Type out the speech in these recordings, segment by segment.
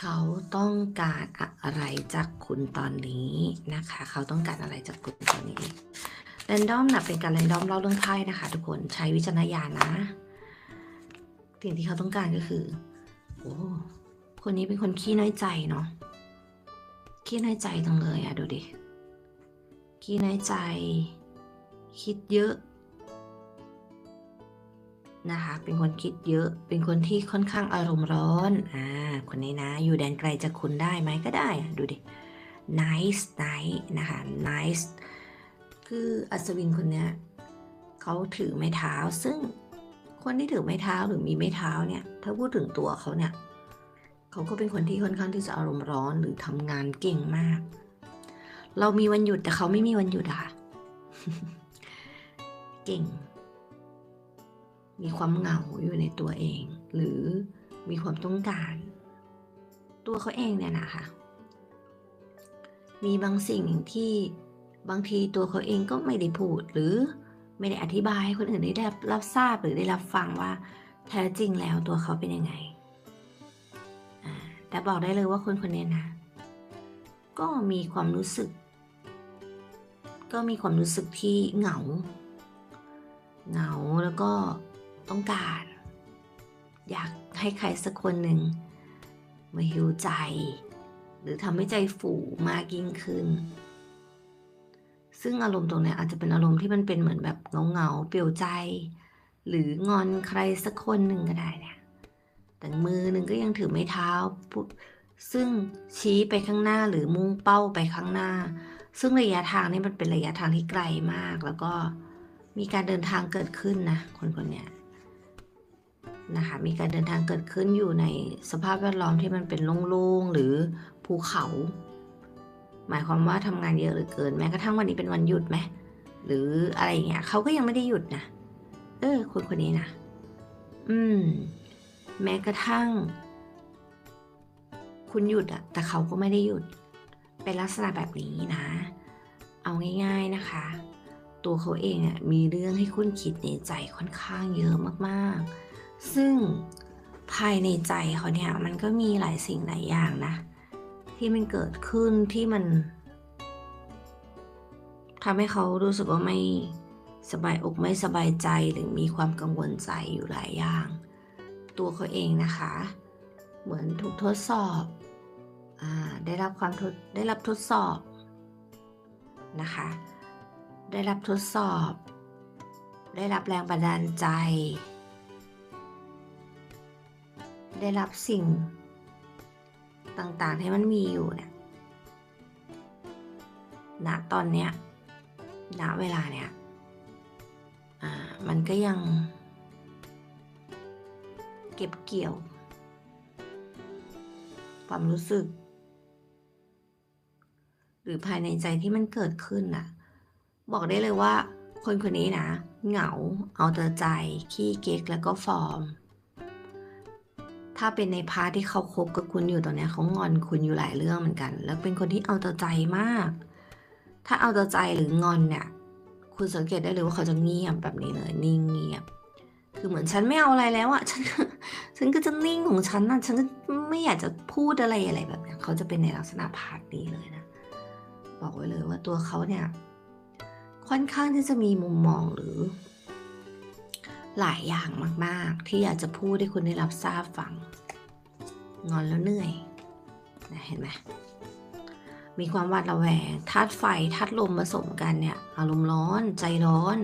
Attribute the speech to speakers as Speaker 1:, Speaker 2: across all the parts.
Speaker 1: เขาต้องการอะไรจากคุณตอนนี้นะคะ เขาต้องการอะไรจากคุณตอนนี้แรนดอมนะเป็นการแรนดอมเล่าเรื่องไพ่นะคะ ทุกคนใช้วิจารณญาณนะสิ่งที่เขาต้องการก็คือโอ้คนนี้เป็นคนขี้น้อยใจเนาะขี้น้อยใจจังเลยอะดูดิขี้น้อยใจ คิดเยอะ นะคะ เป็นคนคิดเยอะ เป็นคนที่ค่อนข้างอารมณ์ร้อน อ่า คนนี้นะ อยู่แดนไกลจากคุณได้ไหมก็ได้ดูดิ nice nice นะคะ nice คืออัศวินคนเนี้ยเขาถือไม้เท้า ซึ่งคนที่ถือไม้เท้าหรือมีไม้เท้าเนี่ย ถ้าพูดถึงตัวเขาเนี่ย เขาก็เป็นคนที่ค่อนข้างที่จะอารมณ์ร้อนหรือทำงานเก่งมาก เรามีวันหยุดแต่เขาไม่มีวันหยุดอะค่ะเก่ง มีความเหงาอยู่ในตัวเอง หรือมีความต้องการ ตัวเขาเองเนี่ยนะคะ มีบางสิ่งที่บางทีตัวเขาเองก็ไม่ได้พูด หรือไม่ได้อธิบายให้คนอื่นได้รับทราบหรือได้รับฟังว่าแท้จริงแล้วตัวเขาเป็นยังไง แต่บอกได้เลยว่าคนคนนี้นะ ก็มีความรู้สึก ก็มีความรู้สึกที่เหงา เหงาแล้วก็ ต้องการ อยากให้ใครสักคนหนึ่งมาหิวใจ หรือทำให้ใจฝูมากยิ่งขึ้น ซึ่งอารมณ์ตรงนี้อาจจะเป็นอารมณ์ที่มันเป็นเหมือนแบบเงาๆเปลี่ยวใจ หรืองอนใครสักคนหนึ่งก็ได้เนี่ยแต่มือหนึ่งก็ยังถือไม้เท้า ซึ่งชี้ไปข้างหน้าหรือมุ่งเป้าไปข้างหน้า ซึ่งระยะทางนี่มันเป็นระยะทางที่ไกลมาก แล้วก็มีการเดินทางเกิดขึ้นนะคนคนเนี้ย นะคะ มีการเดินทางเกิดขึ้นอยู่ในสภาพแวดล้อมที่มันเป็นโล่งๆหรือภูเขา หมายความว่าทำงานเยอะหลือเกินแม้กระทั่งวันนี้เป็นวันหยุดไหมหรืออะไรอย่างเงี้ยเขาก็ยังไม่ได้หยุดนะเออคนคนนี้นะอืม แม้กระทั่ง คุณหยุดอะแต่เขาก็ไม่ได้หยุด เป็นลักษณะแบบนี้นะ เอาง่าย ๆนะคะ ตัวเขาเองอะมีเรื่องให้คุณคิดในใจค่อนข้างเยอะมากๆ ซึ่งภายในใจเขาเนี่ยมันก็มีหลายสิ่งหลายอย่างนะ ที่มันเกิดขึ้นที่มันทำให้เขารู้สึกว่าไม่สบายอกไม่สบายใจหรือมีความกังวลใจอยู่หลายอย่าง ตัวเขาเองนะคะ เหมือนถูกทดสอบอได้รับความทดได้รับทดสอบนะคะ ได้รับทดสอบ ได้รับแรงบันดาลใจ ได้รับสิ่งต่างๆที่มันมีอยู่เนี่ยณตอนเนี้ยณเวลาเนี้ยอ่ามันก็ยัง เก็บเกี่ยว ความรู้สึก หรือภายในใจที่มันเกิดขึ้นน่ะ บอกได้เลยว่า คนคนนี้นะ เหงา เอาแต่ใจ ขี้เก๊กแล้วก็ฟอร์ม ถ้าเป็นในพาร์ทที่เขาคบกับคุณอยู่ตอนนี้เขางอนคุณอยู่หลายเรื่องเหมือนกัน แล้วเป็นคนที่เอาแต่ใจมาก ถ้าเอาแต่ใจหรืองอนเนี่ย คุณสังเกตได้เลยว่าเขาจะเงียบแบบนี้เลยนิ่งเงียบ คือเหมือนฉันไม่เอาอะไรแล้วอะฉันฉันก็จะนิ่งของฉันนะฉันไม่อยากจะพูดอะไรอะไรแบบนี้เขาจะเป็นในลักษณะพาร์ทนี้เลยนะ บอกไว้เลยว่าตัวเขาเนี่ย ค่อนข้างที่จะมีมุมมองหรือ หลายอย่างมาก ๆ ที่อยากจะพูดให้คุณได้รับทราบฟัง งอนแล้วเหนื่อยนะเห็นไหมมีความหวาดระแวงธาตุไฟธาตุลมผสมกันเนี่ย อารมณ์ร้อนใจร้อน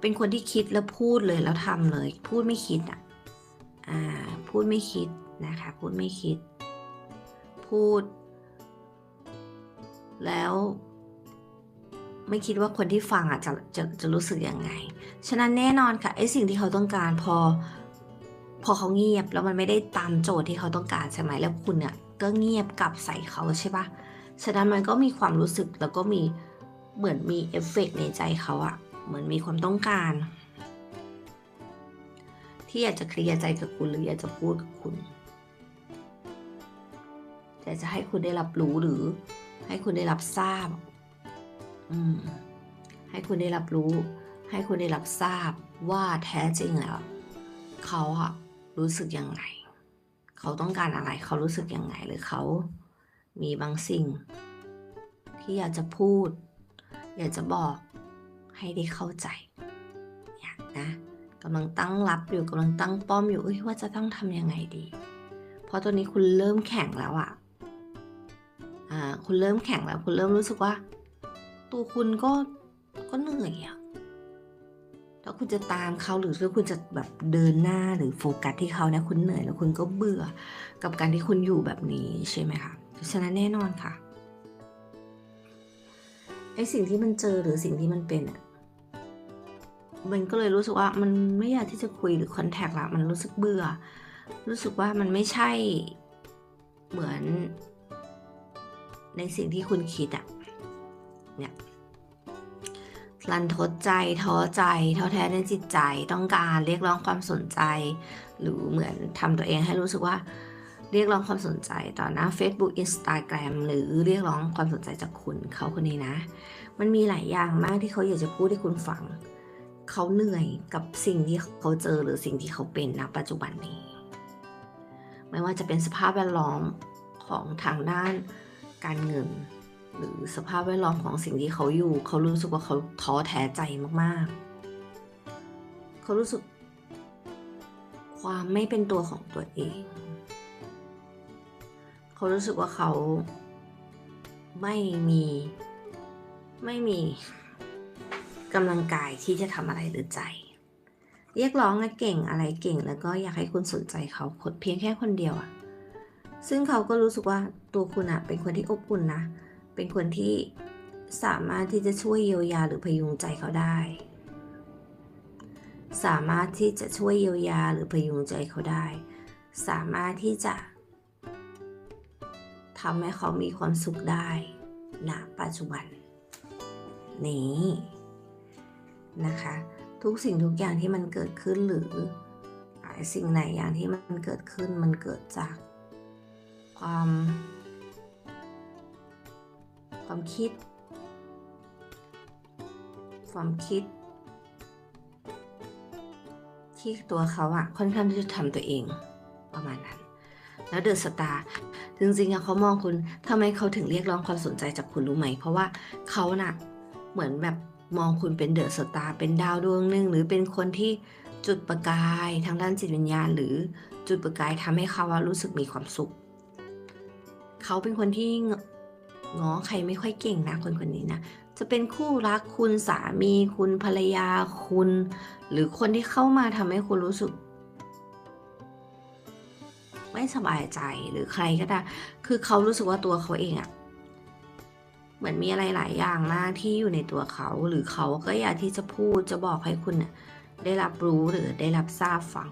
Speaker 1: เป็นคนที่คิดแล้วพูดเลยแล้วทำเลย พูดไม่คิดอะอ่าพูดไม่คิดนะคะ พูดไม่คิด พูด แล้ว ไม่คิดว่าคนที่ฟังอะจะจะจะรู้สึกยังไง ฉะนั้นแน่นอนค่ะไอ้สิ่งที่เขาต้องการพอ พอเขาเงียบแล้วมันไม่ได้ตามโจทย์ที่เขาต้องการใช่ไหมแล้วคุณเนี่ยก็เงียบกลับใส่เขาใช่ปะฉะนั้นมันก็มีความรู้สึกแล้วก็มีเหมือนมีเอฟเฟกต์ในใจเขาอะเหมือนมีความต้องการ ที่อยากจะเคลียร์ใจกับคุณหรืออยากจะพูดกับคุณแต่จะให้คุณได้รับรู้หรือให้คุณได้รับทราบ ให้คุณได้รับรู้ ให้คุณได้รับทราบว่าแท้จริงแล้ว เขาอะรู้สึกยังไง เขาต้องการอะไร เขารู้สึกยังไง หรือเขามีบางสิ่ง ที่อยากจะพูด อยากจะบอกให้ได้เข้าใจอยากนะกำลังตั้งรับอยู่กำลังตั้งป้อมอยู่เอ้ยว่าจะต้องทำยังไงดี เพราะตัวนี้คุณเริ่มแข็งแล้วอะอ่าคุณเริ่มแข็งแล้ว คุณเริ่มรู้สึกว่า ตัวคุณก็ก็เหนื่อยอะแล้วคุณจะตามเขาหรือถ้าคุณจะแบบเดินหน้าหรือโฟกัสที่เขาเนี่ยคุณเหนื่อยแล้วคุณก็เบื่อกับการที่คุณอยู่แบบนี้ใช่ไหมคะเพราะฉะนั้นแน่นอนค่ะไอสิ่งที่มันเจอหรือสิ่งที่มันเป็นอะมันก็เลยรู้สึกว่ามันไม่อยากที่จะคุยหรือคอนแทคละมันรู้สึกเบื่อ รู้สึกว่ามันไม่ใช่เหมือน ในสิ่งที่คุณคิดอะ เนี่ยรันทดใจท้อใจท้อแท้ในจิตใจต้องการเรียกร้องความสนใจ หรือเหมือนทำตัวเองให้รู้สึกว่าเรียกร้องความสนใจต่อหน้า Facebook Instagram หรือเรียกร้องความสนใจจากคุณเขาคนนี้นะ มันมีหลายอย่างมากที่เขาอยากจะพูดให้คุณฟัง เขาเหนื่อยกับสิ่งที่เขาเจอหรือสิ่งที่เขาเป็นณปัจจุบันนี้ ไม่ว่าจะเป็นสภาพแวดล้อมของทางด้านการเงิน หรือสภาพแวดล้อมของสิ่งที่เขาอยู่ เขารู้สึกว่าเขาท้อแท้ใจมากๆ เขารู้สึก ความไม่เป็นตัวของตัวเอง เขารู้สึกว่าเขาไม่มีไม่มีกำลังกายที่จะทำอะไรหรือใจ เรียกร้องและเก่งอะไรเก่ง แล้วก็อยากให้คุณสนใจเขาคนเพียงแค่คนเดียวอะซึ่งเขาก็รู้สึกว่าตัวคุณอะเป็นคนที่อบอุ่นนะ เป็นคนที่สามารถที่จะช่วยเยียวยาหรือพยุงใจเขาได้ สามารถที่จะช่วยเยียวยาหรือพยุงใจเขาได้ สามารถที่จะทำให้เขามีความสุขได้ณปัจจุบัน นี้นะคะ ทุกสิ่งทุกอย่างที่มันเกิดขึ้นหรือสิ่งไหนอย่างที่มันเกิดขึ้นมันเกิดจากความ ความคิด ความคิด ที่ตัวเขาอะค่อนข้างที่จะทำตัวเองประมาณนั้น แล้วเดอะสตาร์จริงๆอะเขามองคุณทำไมเขาถึงเรียกร้องความสนใจจากคุณรู้ไหม เพราะว่าเขาน่ะเหมือนแบบมองคุณเป็นเดอะสตาร์เป็นดาวดวงหนึ่งหรือเป็นคนที่จุดประกายทางด้านจิตวิญญาณ หรือจุดประกายทำให้เขาว่ารู้สึกมีความสุข เขาเป็นคนที่ ง้อใครไม่ค่อยเก่งนะคนคนนี้นะจะเป็นคู่รักคุณสามีคุณภรรยาคุณ หรือคนที่เข้ามาทำให้คุณรู้สึก ไม่สบายใจหรือใครก็ได้คือเขารู้สึกว่าตัวเขาเองอะเหมือนมีอะไรหลายอย่างมากที่อยู่ในตัวเขา หรือเขาก็อยากที่จะพูดจะบอกให้คุณน่ได้รับรู้หรือได้รับทราบฟัง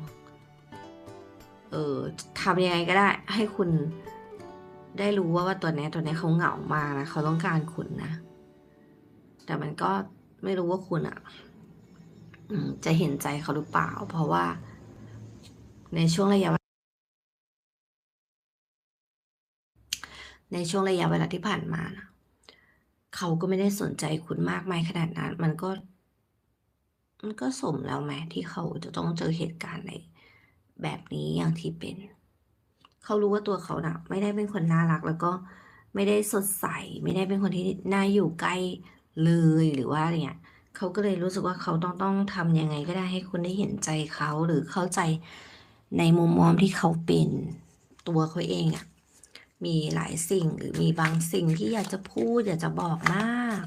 Speaker 1: เออทำยังไงก็ได้ให้คุณ ได้รู้ว่าว่าตัวนี้ตัวนี้เขาเหงามากนะเขาต้องการคุณนะ แต่มันก็ไม่รู้ว่าคุณอะจะเห็นใจเขาหรือเปล่า เพราะว่า ในช่วงระยะในช่วงระยะเวลาที่ผ่านมานะเขาก็ไม่ได้สนใจคุณมากมายขนาดนั้น มันก็ มันก็สมแล้วไหมที่เขาจะต้องเจอเหตุการณ์ในแบบนี้อย่างที่เป็น เขารู้ว่าตัวเขานะ่ะไม่ได้เป็นคนน่ารัก แล้วก็ไม่ได้สดใส ไม่ได้เป็นคนที่น่าอยู่ใกล้เลยหรือว่าอะไรเงี้ยเขาก็เลยรู้สึกว่าเขาต้องต้องทำยังไงก็ได้ให้คุณได้เห็นใจเขาหรือเข้าใจในมุมมองที่เขาเป็นตัวเขาเองอะ่ะมีหลายสิ่งหรือมีบางสิ่งที่อยากจะพูดอยากจะบอกมาก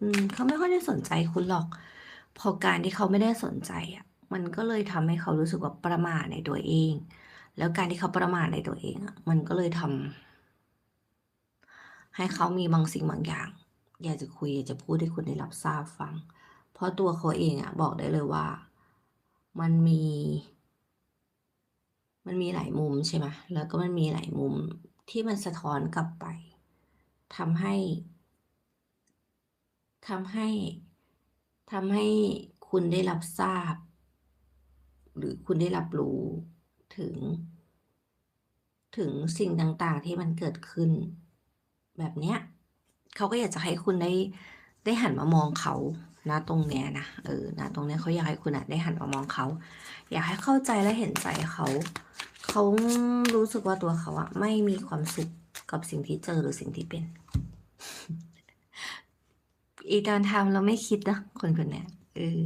Speaker 1: อืมเขาไม่ค่อยได้สนใจคุณหรอก พอการที่เขาไม่ได้สนใจอะ มันก็เลยทำให้เขารู้สึกว่าประมาทในตัวเอง แล้วการที่เขาประมาทในตัวเองอะมันก็เลยทำให้เขามีบางสิ่งบางอย่าง อยากจะคุยอยากจะพูดให้คุณได้รับทราบฟัง เพราะตัวเขาเองอะบอกได้เลยว่า มันมี มันมีหลายมุมใช่ไหมแล้วก็มันมีหลายมุมที่มันสะท้อนกลับไปทำให้ทำให้ทำให้คุณได้รับทราบ หรือคุณได้รับรู้ ถึง ถึงสิ่งต่างๆที่มันเกิดขึ้น แบบเนี้ยเขาก็อยากจะให้คุณได้ได้หันมามองเขานะตรงเนี้ยนะเออนะตรงเนี้ยเขาอยากให้คุณอะได้หันมามองเขา อยากให้เข้าใจและเห็นใจเขาเขารู้สึกว่าตัวเขาอะไม่มีความสุขกับสิ่งที่เจอหรือสิ่งที่เป็น อีตอนทำเราไม่คิดนะคนคนเนี้ยเออ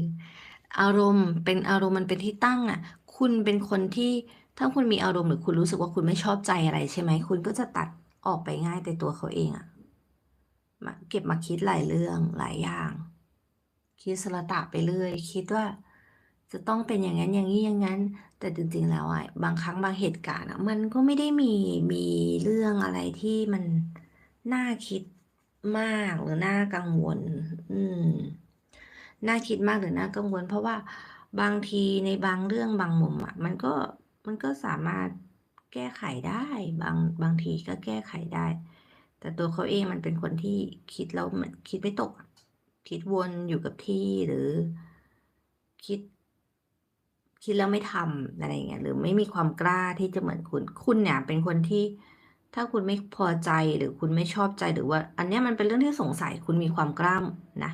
Speaker 1: อารมณ์เป็นอารมณ์มันเป็นที่ตั้งอะคุณเป็นคนที่ ถ้าคุณมีอารมณ์หรือคุณรู้สึกว่าคุณไม่ชอบใจอะไรใช่ไหม คุณก็จะตัดออกไปง่ายแต่ตัวเขาเองอะเก็บมาคิดหลายเรื่องหลายอย่าง คิดสละตะไปเรื่อยคิดว่าจะต้องเป็นอย่างนั้นอย่างนี้อย่างนั้น แต่จริงๆแล้วอะบางครั้งบางเหตุการณ์อะมันก็ไม่ได้มีมีเรื่องอะไรที่มันน่าคิดมากหรือน่ากังวล อืมน่าคิดมากหรือน่ากังวล เพราะว่าบางทีในบางเรื่องบางมุมอะมันก็ มันก็สามารถแก้ไขได้บางบางทีก็แก้ไขได้ แต่ตัวเขาเองมันเป็นคนที่คิดแล้วมันคิดไม่ตก คิดวนอยู่กับที่หรือคิด คิดแล้วไม่ทำอะไรเงี้ยหรือไม่มีความกล้าที่จะเหมือนคุณ คุณเนี่ยเป็นคนที่ถ้าคุณไม่พอใจหรือคุณไม่ชอบใจหรือว่า อันนี้มันเป็นเรื่องที่สงสัยคุณมีความกล้านะ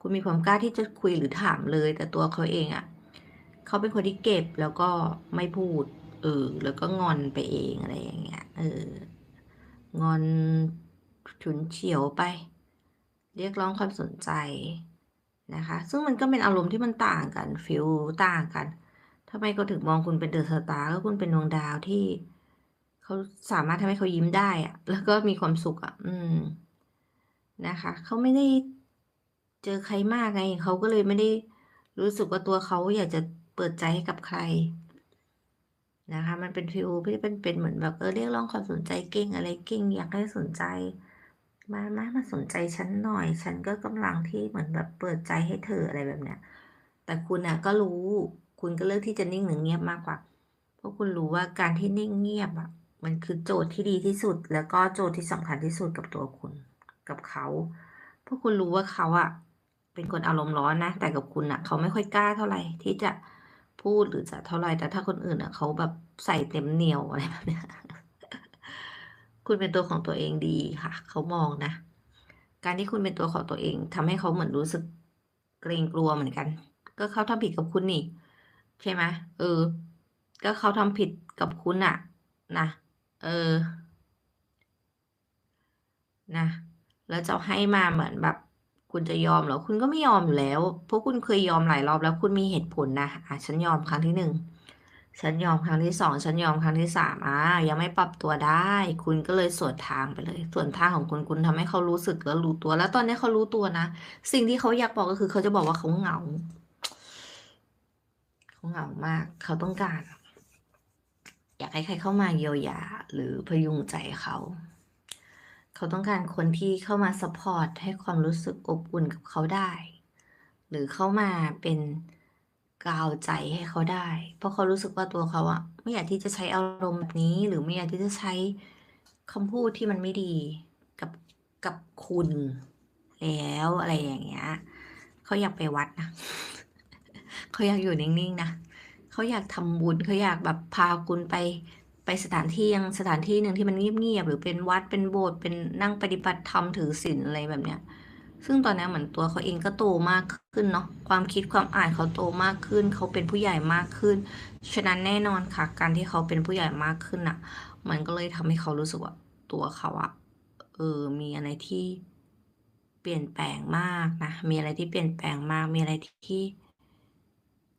Speaker 1: คุณมีความกล้าที่จะคุยหรือถามเลย แต่ตัวเขาเองอะ่ะ เขาเป็นคนที่เก็บแล้วก็ไม่พูด เออ แล้วก็งอนไปเองอะไรอย่างเงี้ย เออ งอนฉุนเฉียวไป เรียกร้องความสนใจนะคะ ซึ่งมันก็เป็นอารมณ์ที่มันต่างกันฟิลต่างกันทำไมก็ถึงมองคุณเป็นเดอะสตาร์ก็คุณเป็นดวงดาวที่เขาสามารถทำให้เขายิ้มได้อะแล้วก็มีความสุขอะอืมนะคะเขาไม่ได้เจอใครมากไงเขาก็เลยไม่ได้รู้สึกว่าตัวเขาอยากจะ เปิดใจให้กับใครนะคะ มันเป็นฟิลที่เป็นเป็นเหมือนแบบเออเรียกร้องความสนใจเก่งอะไรเก่งอยากให้สนใจ มามามาสนใจฉันหน่อย ฉันก็กำลังที่เหมือนแบบเปิดใจให้เธออะไรแบบเนี้ย แต่คุณน่ะก็รู้ คุณก็เลือกที่จะนิ่งหรือเงียบมากกว่า เพราะคุณรู้ว่าการที่นิ่งเงียบอะมันคือโจทย์ที่ดีที่สุด แล้วก็โจทย์ที่สำคัญที่สุดกับตัวคุณ กับเขาเพราะคุณรู้ว่าเขาอะเป็นคนอารมณ์ร้อนนะ แต่กับคุณอะเขาไม่ค่อยกล้าเท่าไหร่ที่จะ พูดหรือจะเท่าไรแต่ถ้าคนอื่นอะเขาแบบใส่เต็มเหนียวอะไรแบบนี้คุณเป็นตัวของตัวเองดีค่ะ เขามองนะ การที่คุณเป็นตัวของตัวเองทำให้เขาเหมือนรู้สึกเกรงกลัวเหมือนกัน ก็เขาทำผิดกับคุณนี่ ใช่ไหมเออ ก็เขาทำผิดกับคุณอะนะเออนะแล้วจะให้มาเหมือนแบบ คุณจะยอมเหรอ คุณก็ไม่ยอมอยู่แล้ว เพราะคุณเคยยอมหลายรอบแล้วคุณมีเหตุผลนะอะฉันยอมครั้งที่หนึ่งฉันยอมครั้งที่สองฉันยอมครั้งที่สามอะยังไม่ปรับตัวได้ คุณก็เลยสวนทางไปเลย ส่วนทางของคุณคุณทำให้เขารู้สึกแล้วรู้ตัว แล้วตอนนี้เขารู้ตัวนะ สิ่งที่เขาอยากบอกก็คือเขาจะบอกว่าเขาเหงาเขาเหงามาก เขาต้องการ อยากให้ใครเข้ามาเยียวยา หรือพยุงใจเขา เขาต้องการคนที่เข้ามาสปอร์ตให้ความรู้สึกอบอุ่นกับเขาได้ หรือเข้ามาเป็นกาวใจให้เขาได้ เพราะเขารู้สึกว่าตัวเขาอะไม่อยากที่จะใช้อารมณ์แบบนี้ หรือไม่อยากที่จะใช้คำพูดที่มันไม่ดีกับกับคุณแล้วอะไรอย่างเงี้ยเขาอยากไปวัดนะเขาอยากอยู่นิ่งๆนะเขาอยากทำบุญเขาอยากแบบพาคุณไป ไปสถานที่ยังสถานที่หนึ่งที่มันเงียบๆหรือเป็นวัดเป็นโบสถ์เป็นนั่งปฏิบัติธรรมถือศีลอะไรแบบเนี้ย ซึ่งตอนนี้เหมือนตัวเขาเองก็โตมากขึ้นเนาะความคิดความอ่านเขาโตมากขึ้น เขาเป็นผู้ใหญ่มากขึ้น ฉะนั้นแน่นอนค่ะ การที่เขาเป็นผู้ใหญ่มากขึ้นอะ มันก็เลยทำให้เขารู้สึกว่าตัวเขาอะเออมีอะไรที่เปลี่ยนแปลงมากนะ มีอะไรที่เปลี่ยนแปลงมาก มีอะไรที่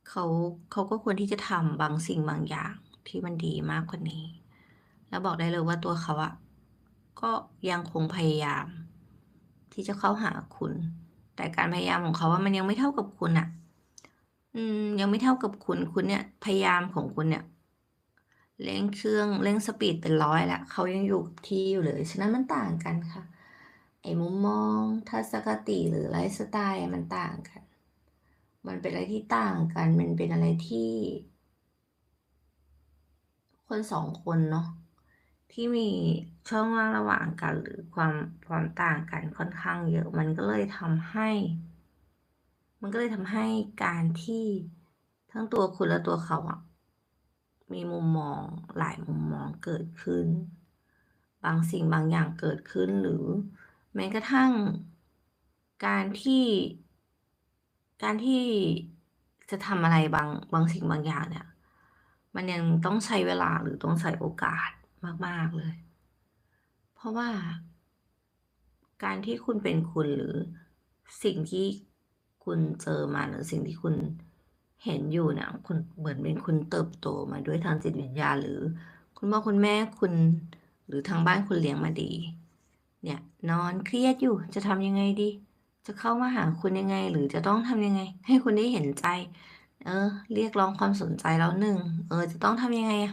Speaker 1: เขาเขาก็ควรที่จะทำบางสิ่งบางอย่าง ที่มันดีมากกว่านี้ แล้วบอกได้เลยว่าตัวเขาอะก็ยังคงพยายาม ที่จะเข้าหาคุณ แต่การพยายามของเขาว่ามันยังไม่เท่ากับคุณอะอืมยังไม่เท่ากับคุณคุณเนี่ย พยายามของคุณเนี่ยเร่งเครื่องเร่งสปีดเป็นร้อยแล้วเขายังอยู่ที่อยู่เลย ฉะนั้นมันต่างกันค่ะ ไอ้มุมมองทัศนคติหรือไลฟ์สไตล์มันต่างกัน มันเป็นอะไรที่ต่างกัน มันเป็นอะไรที่ คนสองคนเนาะที่มีช่องว่างระหว่างกัน หรือความความต่างกันค่อนข้างเยอะ มันก็เลยทำให้ มันก็เลยทำให้การที่ทั้งตัวคุณและตัวเขาอะมีมุมมองหลายมุมมองเกิดขึ้น บางสิ่งบางอย่างเกิดขึ้นหรือแม้กระทั่งการที่ การที่จะทำอะไรบางบางสิ่งบางอย่างเนี่ย มันยังต้องใช้เวลาหรือต้องใช้โอกาสมาก ๆ เลย เพราะว่า การที่คุณเป็นคุณหรือสิ่งที่คุณเจอมาหรือสิ่งที่คุณเห็นอยู่เนี่ยคุณเหมือนเป็นคุณเติบโตมาด้วยทางจิตวิญญาณหรือ คุณพ่อคุณแม่คุณ หรือทางบ้านคุณเลี้ยงมาดี เนี่ยนอนเครียดอยู่จะทำยังไงดี จะเข้ามาหาคุณยังไง หรือจะต้องทำยังไง ให้คุณได้เห็นใจ เออ เรียกร้องความสนใจแล้วหนึ่งเออ จะต้องทำยังไงอะ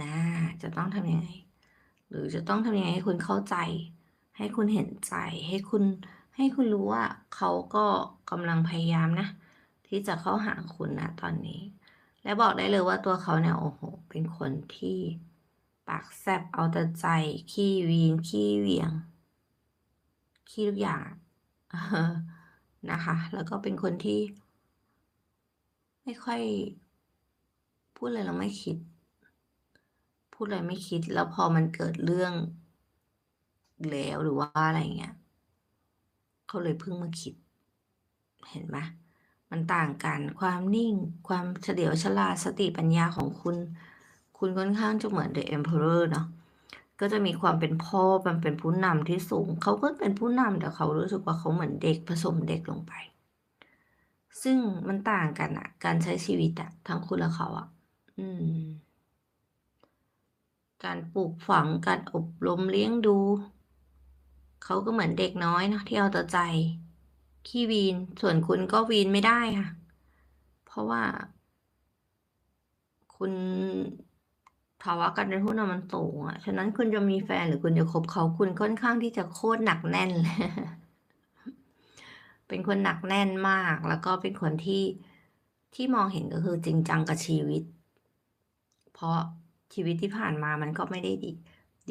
Speaker 1: นะจะต้องทำยังไง หรือจะต้องทำยังไงให้คุณเข้าใจ ให้คุณเห็นใจ ให้คุณให้คุณรู้ว่าเขาก็กำลังพยายามนะ ที่จะเข้าหาคุณนะตอนนี้ และบอกได้เลยว่าตัวเขาเนี่ยโอ้โหเป็นคนที่ปากแซบเอาแต่ใจ ขี้วีน ขี้เหวียง ขี้ทุกอย่างนะคะ แล้วก็เป็นคนที่ ไม่ค่อย พูดอะไรแล้วไม่คิด พูดอะไรไม่คิด แล้วพอมันเกิดเรื่องแล้วหรือว่าอะไรเงี้ยเขาเลยเพิ่งมาคิด เห็นไหมมันต่างกันความนิ่งความเฉลียวฉลาดสติปัญญาของคุณ คุณค่อนข้างจะเหมือน The Emperor เนาะก็จะมีความเป็นพ่อมันเป็นผู้นำที่สูง เขาก็เป็นผู้นำแต่เขารู้สึกว่าเขาเหมือนเด็กผสมเด็กลงไป ซึ่งมันต่างกันอะการใช้ชีวิตอะทั้งคุณและเขาอะอืม การปลูกฝังการอบรมเลี้ยงดู เขาก็เหมือนเด็กน้อยเนอะที่เอาแต่ใจ ขี้วีน ส่วนคุณก็วีนไม่ได้ค่ะ เพราะว่า คุณภาวะการเป็นผู้นำมันสูงอะฉะนั้นคุณจะมีแฟนหรือคุณจะคบเขาคุณค่อนข้างที่จะโคตรหนักแน่นเลย เป็นคนหนักแน่นมาก แล้วก็เป็นคนที่ที่มองเห็นก็คือจริงจังกับชีวิต เพราะชีวิตที่ผ่านมามันก็ไม่ได้ดี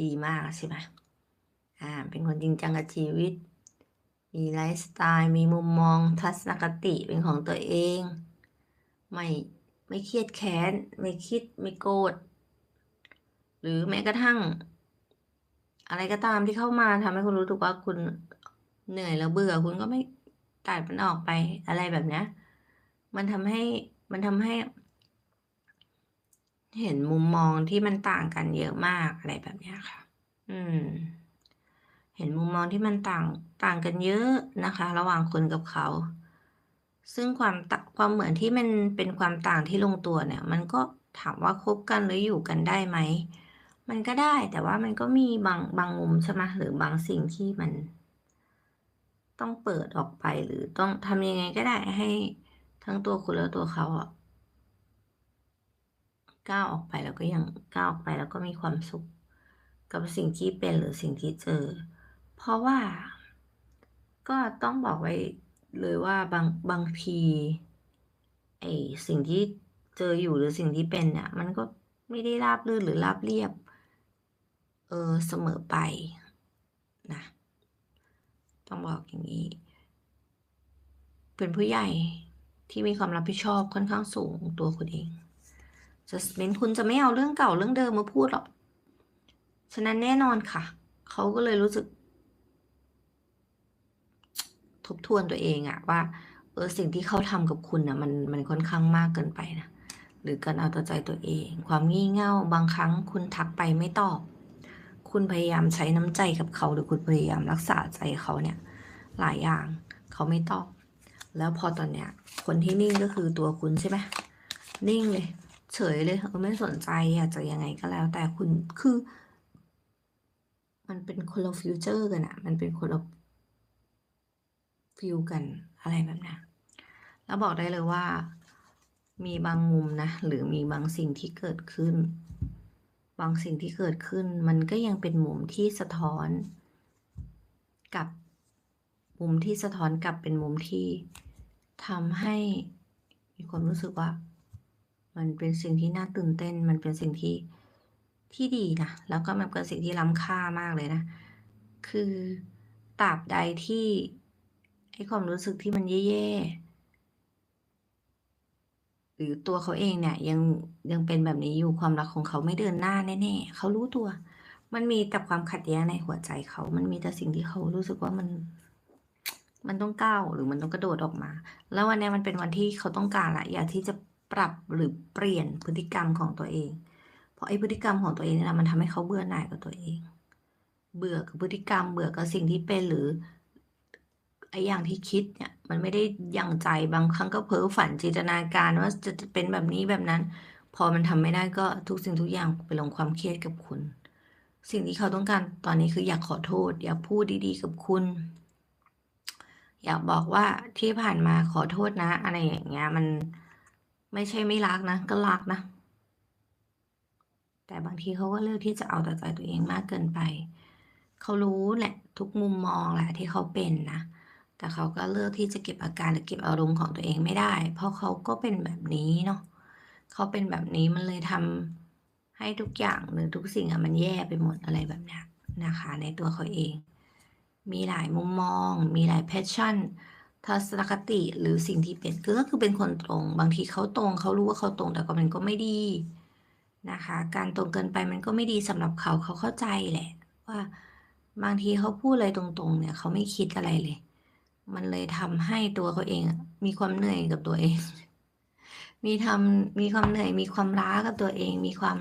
Speaker 1: ดีมากใช่ไหมอ่า เป็นคนจริงจังกับชีวิต มีไลฟ์สไตล์ มีมุมมองทัศนคติเป็นของตัวเอง ไม่ไม่เครียดแค้น ไม่คิดไม่โกรธ หรือแม้กระทั่ง อะไรก็ตามที่เข้ามาทำให้คุณรู้สึกว่าคุณเหนื่อยแล้วเบื่อคุณก็ไม่ ตัดมันออกไปอะไรแบบเนี้ยมันทำให้มันทำให้ เห็นมุมมองที่มันต่างกันเยอะมากอะไรแบบเนี้ยค่ะ อืม เห็นมุมมองที่มันต่างต่างกันเยอะนะคะ ระหว่างคุณกับเขา ซึ่งความตะความเหมือนที่มันเป็นความต่างที่ลงตัวเนี่ย มันก็ถามว่าคบกันหรืออยู่กันได้ไหมมันก็ได้แต่ว่ามันก็มีบางบางมุมใช่ไหมหรือบางสิ่งที่มัน ต้องเปิดออกไปหรือต้องทำยังไงก็ได้ให้ทั้งตัวคุณและตัวเขาอะก้าวออกไปแล้วก็ยังก้าวออกไปแล้วก็มีความสุข กับสิ่งที่เป็นหรือสิ่งที่เจอ เพราะว่า ก็ต้องบอกไว้เลยว่าบางบางทีไอสิ่งที่เจออยู่หรือสิ่งที่เป็นเนี่ยมันก็ไม่ได้ราบรื่นหรือราบเรียบ เออเสมอไปนะ ต้องบอกอย่างนี้ เป็นผู้ใหญ่ที่มีความรับผิดชอบค่อนข้างสูงตัวคุณเองจะเมนคุณจะไม่เอาเรื่องเก่าเรื่องเดิมมาพูดหรอก ฉะนั้นแน่นอนค่ะ เขาก็เลยรู้สึก ทบทวนตัวเองอะว่าเออสิ่งที่เขาทำกับคุณนะมันมันค่อนข้างมากเกินไปนะหรือการเอาแต่ใจตัวเอง ความงี่เง่าบางครั้งคุณทักไปไม่ตอบ คุณพยายามใช้น้ำใจกับเขาหรือคุณพยายามรักษาใจเขาเนี่ย หลายอย่างเขาไม่ตอบ แล้วพอตอนเนี้ย คนที่นิ่งก็คือตัวคุณใช่ไหมนิ่งเลย เฉยเลยเออไม่สนใจอยากจะยังไงก็แล้ว แต่คุณคือ มันเป็นคนละฟิวเจอร์กันอะมันเป็นคนละฟิลกันอะไรแบบนี้แล้วบอกได้เลยว่า มีบางมุมนะ หรือมีบางสิ่งที่เกิดขึ้น บางสิ่งที่เกิดขึ้นมันก็ยังเป็นมุมที่สะท้อนกับมุมที่สะท้อนกลับเป็นมุมที่ทำให้มีความรู้สึกว่า มันเป็นสิ่งที่น่าตื่นเต้น มันเป็นสิ่งที่ที่ดีนะแล้วก็มันเป็นสิ่งที่ล้ำค่ามากเลยนะ คือตราบใดที่ไอ้ความรู้สึกที่มันแย่ๆ หรือตัวเขาเองเนี่ย ยังยังเป็นแบบนี้อยู่ความรักของเขาไม่เดินหน้าแน่ๆเขารู้ตัว มันมีแต่ความขัดแย้งในหัวใจเขา มันมีแต่สิ่งที่เขารู้สึกว่ามัน มันต้องก้าวหรือมันต้องกระโดดออกมา แล้ววันนี้มันเป็นวันที่เขาต้องการละอยากที่จะปรับหรือเปลี่ยนพฤติกรรมของตัวเอง เพราะไอ้พฤติกรรมของตัวเองนี่แหละมันทำให้เขาเบื่อหน่ายกับตัวเอง เบื่อกับพฤติกรรม เบื่อกับสิ่งที่เป็นหรือ ไอ้อย่างที่คิดเนี่ย มันไม่ได้ยังใจบางครั้งก็เพ้อฝันจินตนาการว่าจะเป็นแบบนี้แบบนั้น พอมันทำไม่ได้ก็ทุกสิ่งทุกอย่างไปลงความเครียดกับคุณ สิ่งที่เขาต้องการตอนนี้คืออยากขอโทษ อยากพูดดีๆกับคุณ อยากบอกว่าที่ผ่านมาขอโทษนะ อะไรอย่างเงี้ย มันไม่ใช่ไม่รักนะ ก็รักนะ แต่บางทีเขาก็เลือกที่จะเอาแต่ใจตัวเองมากเกินไป เขารู้แหละ ทุกมุมมองแหละที่เขาเป็นนะ แต่เขาก็เลือกที่จะเก็บอาการหรือเก็บอารมณ์ของตัวเองไม่ได้ เพราะเขาก็เป็นแบบนี้เนาะเขาเป็นแบบนี้มันเลยทำให้ทุกอย่างหรือทุกสิ่งอะมันแย่ไปหมดอะไรแบบนี้นะคะ ในตัวเขาเอง มีหลายมุมมอง มีหลายแพชชั่นทัศนคติหรือสิ่งที่เป็นก็คือเป็นคนตรง บางทีเขาตรงเขารู้ว่าเขาตรงแต่ก็มันก็ไม่ดีนะคะ การตรงเกินไปมันก็ไม่ดีสำหรับเขาเขาเข้าใจแหละ ว่าบางทีเขาพูดอะไรตรงๆ เนี่ยเขาไม่คิดอะไรเลย มันเลยทำให้ตัวเขาเอง มีความเหนื่อยกับตัวเอง มีทำมีความเหนื่อยมีความล้ากับตัวเอง มีความ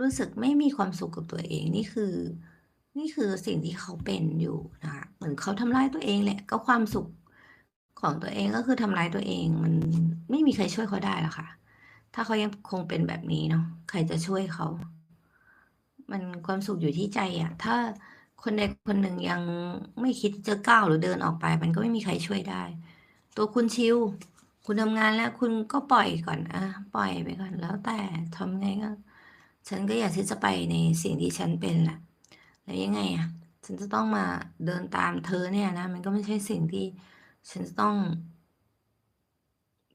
Speaker 1: รู้สึกไม่มีความสุขกับตัวเองนี่คือ นี่คือสิ่งที่เขาเป็นอยู่นะคะเหมือนเขาทำร้ายตัวเองแหละก็ความสุขของตัวเองก็คือทำร้ายตัวเองมันไม่มีใครช่วยเขาได้หรอกค่ะ ถ้าเขายังคงเป็นแบบนี้เนาะใครจะช่วยเขา มันความสุขอยู่ที่ใจอะถ้า คนใดคนหนึ่งยังไม่คิดจะก้าวหรือเดินออกไป มันก็ไม่มีใครช่วยได้ ตัวคุณชิว คุณทำงานแล้วคุณก็ปล่อยก่อนอะปล่อยไปก่อนแล้วแต่ทำไงก็ ฉันก็อยากที่จะไปในสิ่งที่ฉันเป็นแหละแล้วยังไงอะฉันจะต้องมาเดินตามเธอเนี่ยนะ มันก็ไม่ใช่สิ่งที่ฉันจะต้อง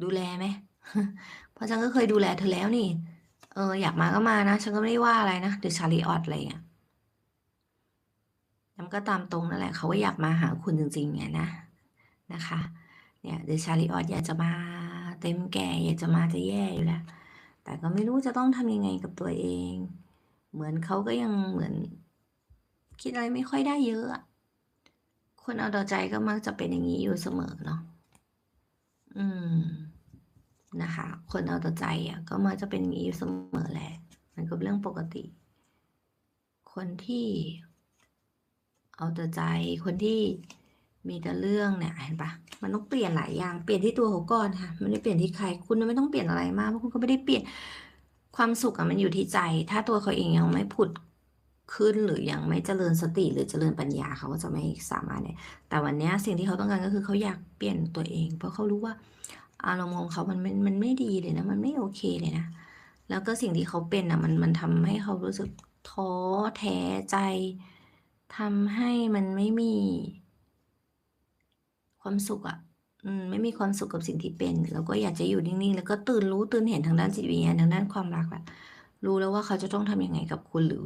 Speaker 1: ดูแลไหมเพราะฉันก็เคยดูแลเธอแล้วนี่ เออ อยากมาก็มานะ ฉันก็ไม่ได้ว่าอะไรนะเดอชาลีออตอะไรอย่างเงี้ย มันก็ตามตรงนั่นแหละเขาก็อยากมาหาคุณจริงๆไงนะนะคะเนี่ยเดชาลีออตอยากจะมาเต็มแก่อยากจะมาจะแย่อยู่แล้ว แต่ก็ไม่รู้จะต้องทำยังไงกับตัวเอง เหมือนเขาก็ยังเหมือน คิดอะไรไม่ค่อยได้เยอะ คนเอาแต่ใจก็มักจะเป็นอย่างนี้อยู่เสมอเนาะอืมนะคะ คนเอาแต่ใจอะ ก็มักจะเป็นอย่างนี้อยู่เสมอแหละ มันก็เรื่องปกติ คนที่ เอาแต่ใจคนที่มีแต่เรื่องเนี่ยเห็นปะมันต้องเปลี่ยนหลายอย่างเปลี่ยนที่ตัวเขาก่อนค่ะมันไม่เปลี่ยนที่ใคร คุณไม่ต้องเปลี่ยนอะไรมากเพราะคุณก็ไม่ได้เปลี่ยนความสุขอะมันอยู่ที่ใจ ถ้าตัวเขาเองยังไม่ผุดขึ้นหรือยังไม่เจริญสติหรือเจริญปัญญาเขาก็จะไม่สามารถเนี่ยแต่วันนี้สิ่งที่เขาต้องการก็คือเขาอยากเปลี่ยนตัวเอง เพราะเขารู้ว่าอารมณ์ของเขามันมันมันไม่ดีเลยนะมันไม่โอเคเลยนะแล้วก็สิ่งที่เขาเป็นอะมันมันทำให้เขารู้สึกท้อแท้ใจ ทำให้มันไม่มี ความสุขอะอืมไม่มีความสุขกับสิ่งที่เป็นแล้วก็อยากจะอยู่นิ่งๆ แล้วก็ตื่นรู้ตื่นเห็นทางด้านจิตวิญญาณทางด้านความรักอะรู้แล้วว่าเขาจะต้องทำยังไงกับคุณหรือ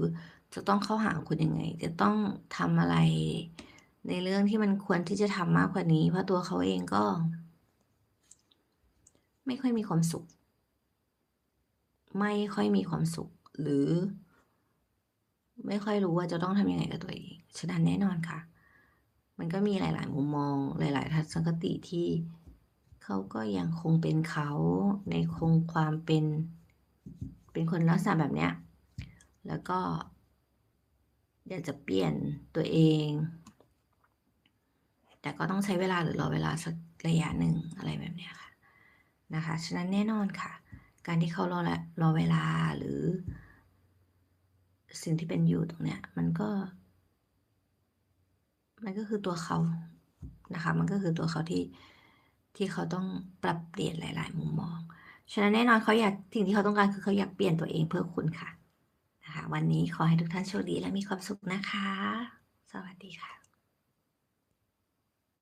Speaker 1: จะต้องเข้าหาคุณยังไง จะต้องทำอะไร ในเรื่องที่มันควรที่จะทำมากกว่านี้ เพราะตัวเขาเองก็ ไม่ค่อยมีความสุข ไม่ค่อยมีความสุข หรือ ไม่ค่อยรู้ว่าจะต้องทำยังไงกับตัวเอง ฉะนั้นแน่นอนค่ะ มันก็มีหลาย ๆ มุมมอง หลาย ๆ ทัศนคติที่เขาก็ยังคงเป็นเขาในคงความเป็น เป็นคนลักษณะแบบเนี้ย แล้วก็ อยากจะเปลี่ยนตัวเอง แต่ก็ต้องใช้เวลาหรือรอเวลาสักระยะหนึ่งอะไรแบบเนี้ยค่ะ นะคะ ฉะนั้นแน่นอนค่ะ การที่เขารอละรอเวลาหรือ สิ่งที่เป็นอยู่ตรงเนี้ย มันก็ มันก็คือตัวเขานะคะ มันก็คือตัวเขาที่ที่เขาต้องปรับเปลี่ยนหลาย ๆ มุมมอง ฉะนั้นแน่นอนเขาอยากสิ่งที่เขาต้องการคือเขาอยากเปลี่ยนตัวเองเพื่อคุณค่ะนะคะ วันนี้ขอให้ทุกท่านโชคดีและมีความสุขนะคะ สวัสดีค่ะ